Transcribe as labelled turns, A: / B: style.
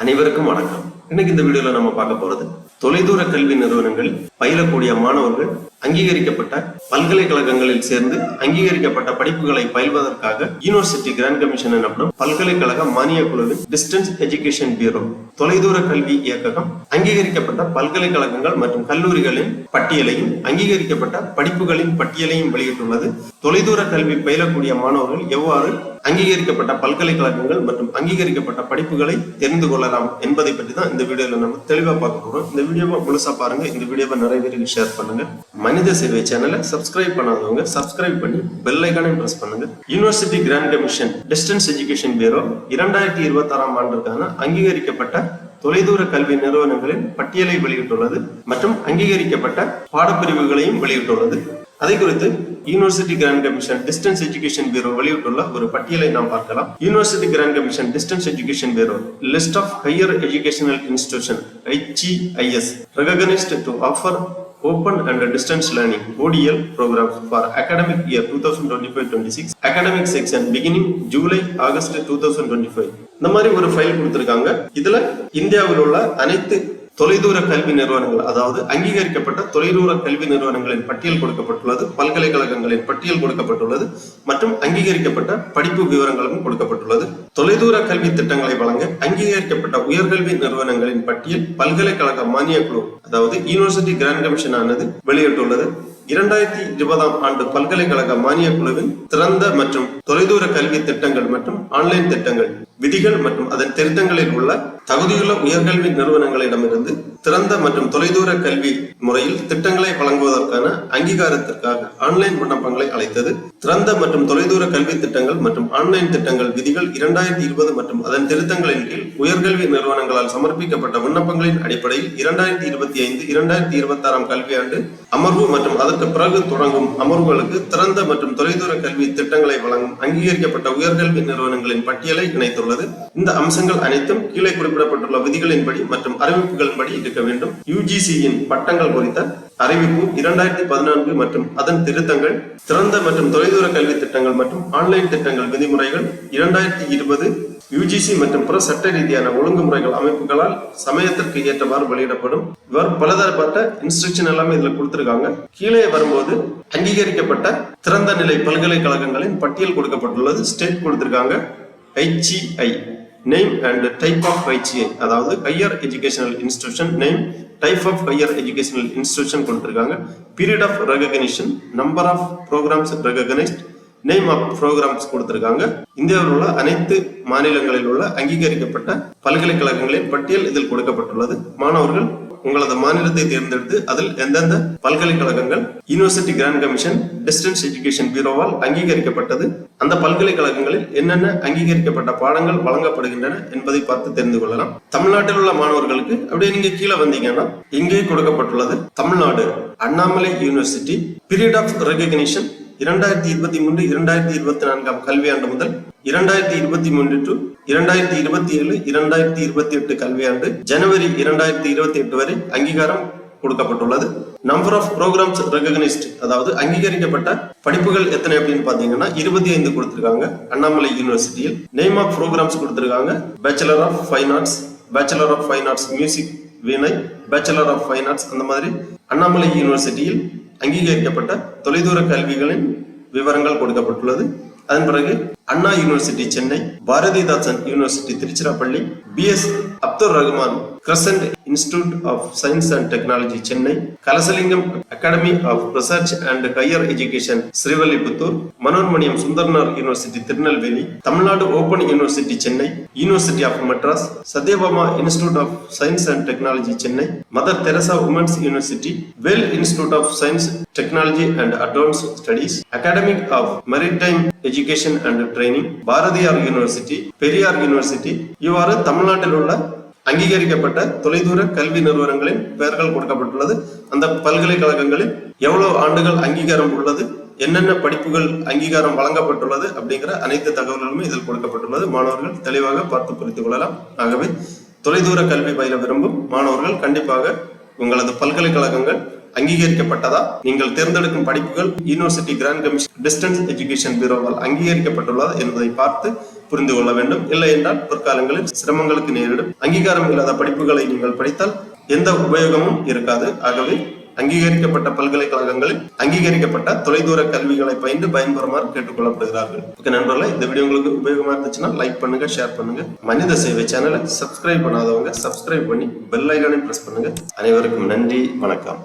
A: அனைவருக்கும் வணக்கம். இன்னைக்கு இந்த வீடியோல நம்ம பார்க்க போறது தொலைதூர கல்வி நிறுவனங்கள் பயிலக்கூடிய மாணவர்கள் அங்கீகரிக்கப்பட்ட பல்கலைக்கழகங்களில் சேர்ந்து அங்கீகரிக்கப்பட்ட படிப்புகளை பயில்வதற்காக யூனிவர்சிட்டி கிராண்ட் கமிஷன் எனப்படும் பல்கலைக்கழக மானிய குழுவின் டிஸ்டன்ஸ் எஜுகேஷன் பியூரோ தொலைதூர கல்வி இயக்ககம் அங்கீகரிக்கப்பட்ட பல்கலைக்கழகங்கள் மற்றும் கல்லூரிகளின் பட்டியலையும் அங்கீகரிக்கப்பட்ட படிப்புகளின் பட்டியலையும் வெளியிட்டுள்ளது. தொலைதூர கல்வி பயிலக்கூடிய மாணவர்கள் எவ்வாறு அங்கீகரிக்கப்பட்ட பல்கலைக்கழகங்கள் மற்றும் அங்கீகரிக்கப்பட்ட படிப்புகளை தெரிந்து கொள்ளலாம் என்பதை பற்றி தான் இந்த வீடியோல நம்ம தெளிவா பார்க்க போறோம். இந்த வீடியோவை முழுசா பாருங்க. இந்த வீடியோவை நிறைய பேருக்கு ஷேர் பண்ணுங்க. மனித சேவை சேனலை சப்ஸ்கிரைப் பண்ணாதவங்க சப்ஸ்கிரைப் பண்ணி பெல் ஐக்கானையும் பிரஸ் பண்ணுங்க. University grant commission distance education bureau இரண்டாயிரத்தி இருபத்தி ஆறாம் ஆண்டுக்கான அங்கீகரிக்கப்பட்ட தொலைதூர கல்வி நிறுவனங்களின் பட்டியலை வெளியிட்டுள்ளது மற்றும் அங்கீகரிக்கப்பட்ட பாடப்பிரிவுகளையும் வெளியிட்டுள்ளது. அதை குறித்து university grant commission distance education bureau வெளியிட்டுள்ள ஒரு பட்டியலை நாம் பார்க்கலாம். University grant commission distance education bureau list of higher educational institution HEIS recognised to offer open and distance learning ODL programs for academic year 2025-26 academic section beginning July August 2025 இந்த மாதிரி ஒரு file கொடுத்திருக்காங்க இதுல இந்தியாவில் உள்ள அனைத்து தொலைதூர கல்வி நிறுவனங்கள் அதாவது அங்கீகரிக்கப்பட்ட தொலைதூர கல்வி நிறுவனங்களின் பட்டியல் கொடுக்கப்பட்டுள்ளது பல்கலைக்கழகங்களின் பட்டியல் கொடுக்கப்பட்டுள்ளது மற்றும் அங்கீகரிக்கப்பட்ட படிப்பு விவரங்களும் கொடுக்கப்பட்டுள்ளது. தொலைதூர கல்வி திட்டங்களை வழங்க அங்கீகரிக்கப்பட்ட உயர்கல்வி நிறுவனங்களின் பட்டியல் பல்கலைக்கழக மானிய குழு அதாவது யூனிவர்சிட்டி கிராண்ட் கமிஷன் ஆனது வெளியிட்டுள்ளது. இரண்டாயிரத்தி இருபதாம் ஆண்டு பல்கலைக்கழக மானிய குழுவின் திறந்த மற்றும் தொலைதூர கல்வி திட்டங்கள் மற்றும் ஆன்லைன் திட்டங்கள் விதிகள் மற்றும் அதன் திருத்தங்களில் உள்ள தகுதியுள்ள உயர்கல்வி நிறுவனங்களிடமிருந்து திறந்த மற்றும் தொலைதூர கல்வி முறையில் திட்டங்களை வழங்குவதற்கான அங்கீகாரத்திற்காக ஆன்லைன் விண்ணப்பங்களை அழைத்தது திறந்த மற்றும் தொலைதூர கல்வி திட்டங்கள் மற்றும் ஆன்லைன் திட்டங்கள் விதிகள் இரண்டாயிரத்தி இருபது மற்றும் அதன் திருத்தங்களின் கீழ் உயர்கல்வி நிறுவனங்களால் சமர்ப்பிக்கப்பட்ட விண்ணப்பங்களின் அடிப்படையில் இரண்டாயிரத்தி இருபத்தி ஐந்து இரண்டாயிரத்தி இருபத்தி ஆறாம் கல்வியாண்டு அமர்வு மற்றும் அதற்கு பிறகு தொடங்கும் அமர்வுகளுக்கு திறந்த மற்றும் தொலைதூர கல்வி திட்டங்களை வழங்கும் அங்கீகரிக்கப்பட்ட உயர்கல்வி நிறுவனங்களின் பட்டியலை இணைத்துள்ளது. இந்த அம்சங்கள் அனைத்தும் கீழே குறிப்பிடப்பட்டுள்ள விதிகளின்படி மற்றும் அறிவிப்புகளின்படி இருக்க வேண்டும். யுஜிசியின் பட்டங்கள் குறித்த அறிவிப்பு இரண்டாயிரத்தி பதினான்கு மற்றும் அதன் திருத்தங்கள் திறந்த மற்றும் தொலைதூர கல்வி திட்டங்கள் மற்றும் ஆன்லைன் திட்டங்கள் விதிமுறைகள் இரண்டாயிரத்தி இருபது யுஜிசி மற்றும் பிற சட்ட ரீதியான ஒழுங்குமுறைகள் அமைப்புகளால் சமயத்திற்கு ஏற்றவாறு வெளியிடப்படும். இவர் பலதரப்பட்ட இன்ஸ்ட்ரக்ஷன் எல்லாமே இதுல கொடுத்திருக்காங்க. கீழே வரும்போது அங்கீகரிக்கப்பட்ட திறந்த நிலை பல்கலைக்கழகங்களின் பட்டியல் கொடுக்கப்பட்டுள்ளது. ஸ்டேட் கொடுத்திருக்காங்க. HEI name and type of HEI அதாவது higher educational institution name type of higher educational institution கொடுத்துருக்காங்க period of recognition number of programmes recognised name of programmes கொடுத்திருக்காங்க. இந்தியாவில் உள்ள அனைத்து மாநிலங்களில் உள்ள அங்கீகரிக்கப்பட்ட பல்கலைக்கழகங்களின் பட்டியல் இதில் கொடுக்கப்பட்டுள்ளது. மாணவர்கள் உங்களது மாநிலத்தை தேர்ந்தெடுத்து அதில் எந்தெந்த பல்கலைக்கழகங்கள் university grant commission distance education பியூரோவால் அங்கீகரிக்கப்பட்டது? அந்த பல்கலைக்கழகங்களில் என்னென்ன அங்கீகரிக்கப்பட்ட பாடங்கள் வழங்கப்படுகின்றன என்பதை பார்த்து தெரிந்து கொள்ளலாம். தமிழ்நாட்டில் உள்ள மாணவர்களுக்கு அப்படியே நீங்க கீழே வந்தீங்கன்னா இங்கே கொடுக்கப்பட்டுள்ளது Tamil Nadu Annamalai university period of recognition இரண்டாயிரத்தி இருபத்தி மூன்று இரண்டாயிரத்தி இருபத்தி நான்காம் கல்வியாண்டு முதல் இரண்டாயிரத்தி இருபத்தி மூன்று டு இரண்டாயிரத்தி இருபத்தி ஏழு இரண்டாயிரத்தி இருபத்தி எட்டு கல்வியாண்டு ஜனவரி இரண்டாயிரத்தி இருபத்தி எட்டு வரை அங்கீகாரம் கொடுக்கப்பட்டுள்ளது. நம்பர் ஆஃப் ப்ரோக்ராம்ஸ் ரெகக்னைஸ்ட் அதாவது அங்கீகரிக்கப்பட்ட படிப்புகள் எத்தனை அப்படின்னு பாத்தீங்கன்னா இருபத்தி ஐந்து கொடுத்திருக்காங்க. அண்ணாமலை யூனிவர்சிட்டியில் நேம் ஆஃப் ப்ரோக்ராம்ஸ் கொடுத்திருக்காங்க. Bachelor of fine arts bachelor of fine arts music veena bachelor of fine arts அந்த மாதிரி அண்ணாமலை யூனிவர்சிட்டியில் அங்கீகரிக்கப்பட்ட தொலைதூர கல்விகளின் விவரங்கள் கொடுக்கப்பட்டுள்ளது. அதன் பிறகு Anna university Chennai Bharathidasan university Tiruchirappalli BS Abdul Rahman crescent institute of science and technology Chennai Kalasalingam academy of research and higher education Srivilliputhur Manonmaniam Sundaranar university Tirunelveli Tamil Nadu open university Chennai university of Madras Sathyabama institute of science and technology Chennai mother Teresa women's university Vel institute of science technology and advance studies academic of maritime education and training Bharathiar university Periyar university இவ்வாறு தமிழ்நாட்டில் உள்ள அங்கீகரிக்கப்பட்ட தொலைதூர கல்வி நிறுவனங்களின் பெயர்கள் கொடுக்கப்பட்டுள்ளது. அந்த பல்கலைக்கழகங்களில் எவ்வளவு ஆண்டுகள் அங்கீகாரம் உள்ளது? என்னென்ன படிப்புகள் அங்கீகாரம் வழங்கப்பட்டுள்ளது? அப்படிங்கிற அனைத்து தகவல்களுமே இதில் கொடுக்கப்பட்டுள்ளது. மாணவர்கள் தெளிவாக பார்த்து புரிந்து கொள்ளலாம். ஆகவே தொலைதூர கல்வி பயில விரும்பும் மாணவர்கள் கண்டிப்பாக உங்களது பல்கலைக்கழகங்கள் அங்கீகரிக்கப்பட்டதா? நீங்கள் தேர்ந்தெடுக்கும் படிப்புகள் university grant commission distance education பியூரோவால் அங்கீகரிக்கப்பட்டுள்ளதா என்பதை பார்த்து புரிந்து கொள்ள வேண்டும். இல்லை என்றால் பிற்காலங்களில் சிரமங்களுக்கு நேரிடும். அங்கீகாரம் இல்லாத படிப்புகளை நீங்கள் படித்தால் எந்த உபயோகமும் இருக்காது. ஆகவே அங்கீகரிக்கப்பட்ட பல்கலைக்கழகங்களில் அங்கீகரிக்கப்பட்ட தொலைதூர கல்விகளை பயின்று பயன்பெறுமாறு கேட்டுக்கொள்ளப்படுகிறார்கள். ஓகே நண்பர்களே இந்த வீடியோ உங்களுக்கு உபயோகமா இருந்துச்சுன்னா லைக் பண்ணுங்க ஷேர் பண்ணுங்க. மனித சேவை சேனலை சப்ஸ்கிரைப் பண்ணாதவங்க சப்ஸ்கிரைப் பண்ணி பெல் ஐக்கானை பிரஸ் பண்ணுங்க. அனைவருக்கும் நன்றி வணக்கம்.